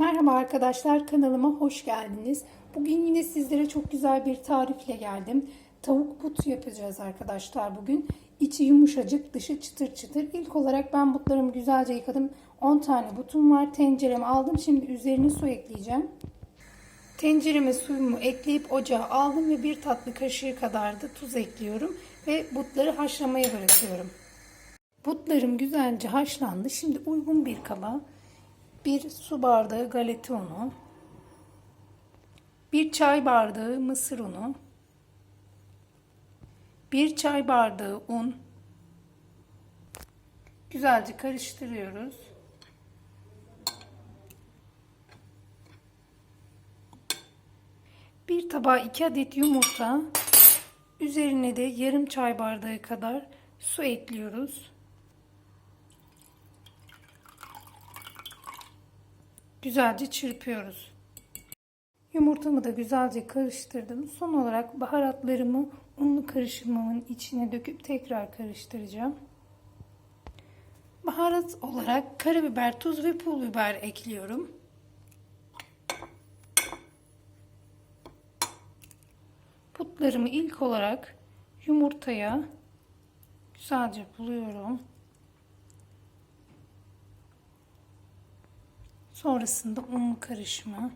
Merhaba arkadaşlar kanalıma hoş geldiniz. Bugün yine sizlere çok güzel bir tarifle geldim. Tavuk but yapacağız arkadaşlar bugün. İçi yumuşacık, dışı çıtır çıtır. İlk olarak ben butlarımı güzelce yıkadım. 10 tane butum var. Tenceremi aldım. Şimdi üzerine su ekleyeceğim. Tencereme suyumu ekleyip ocağa aldım ve bir tatlı kaşığı kadar da tuz ekliyorum. Ve butları haşlamaya bırakıyorum. Butlarım güzelce haşlandı. Şimdi uygun bir kaba bir su bardağı galeta unu, bir çay bardağı mısır unu, bir çay bardağı un, güzelce karıştırıyoruz. Bir tabağa 2 adet yumurta, üzerine de yarım çay bardağı kadar su ekliyoruz. Güzelce çırpıyoruz. Yumurtamı da güzelce karıştırdım. Son olarak baharatlarımı unlu karışımımın içine döküp tekrar karıştıracağım. Baharat olarak karabiber, tuz ve pul biber ekliyorum. Putlarımı ilk olarak yumurtaya güzelce buluyorum. Sonrasında unlu karışımı.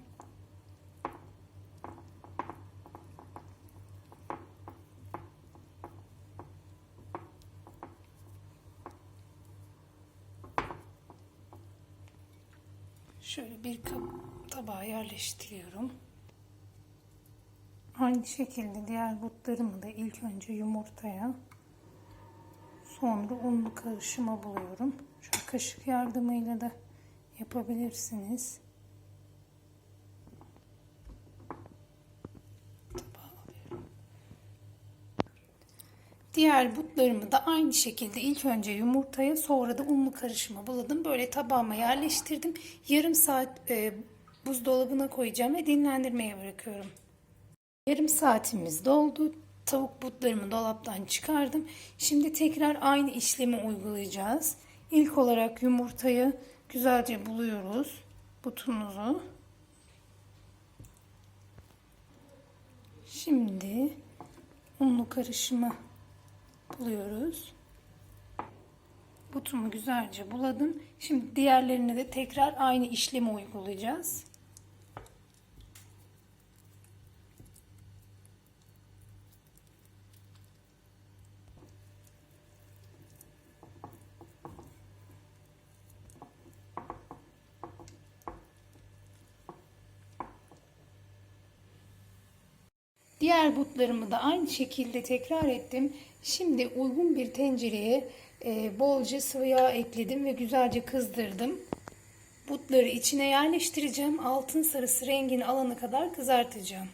Şöyle bir tabağa yerleştiriyorum. Aynı şekilde diğer butlarımı da ilk önce yumurtaya sonra unlu karışıma buluyorum. Şöyle kaşık yardımıyla da yapabilirsiniz. Diğer butlarımı da aynı şekilde ilk önce yumurtaya sonra da unlu karışıma buladım. Böyle tabağıma yerleştirdim. Yarım saat e, buzdolabına koyacağım ve dinlendirmeye bırakıyorum. Yarım saatimiz doldu. Tavuk butlarımı dolaptan çıkardım. Şimdi tekrar aynı işlemi uygulayacağız. İlk olarak yumurtayı güzelce buluyoruz butumuzu. Şimdi unlu karışımı buluyoruz. Butumu güzelce buladım. Şimdi diğerlerine de tekrar aynı işlemi uygulayacağız. Diğer butlarımı da aynı şekilde tekrar ettim. Şimdi uygun bir tencereye e, bolca sıvı yağ ekledim ve güzelce kızdırdım. Butları içine yerleştireceğim. Altın sarısı rengini alana kadar kızartacağım.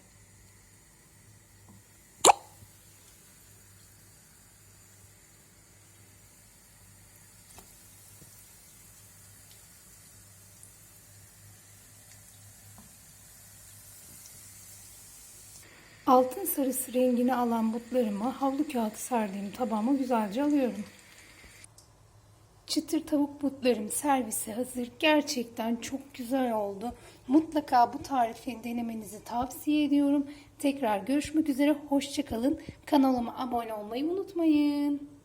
Altın sarısı rengini alan butlarımı havlu kağıdı sardığım tabağıma güzelce alıyorum. Çıtır tavuk butlarım servise hazır. Gerçekten çok güzel oldu. Mutlaka bu tarifi denemenizi tavsiye ediyorum. Tekrar görüşmek üzere. Hoşçakalın. Kanalıma abone olmayı unutmayın.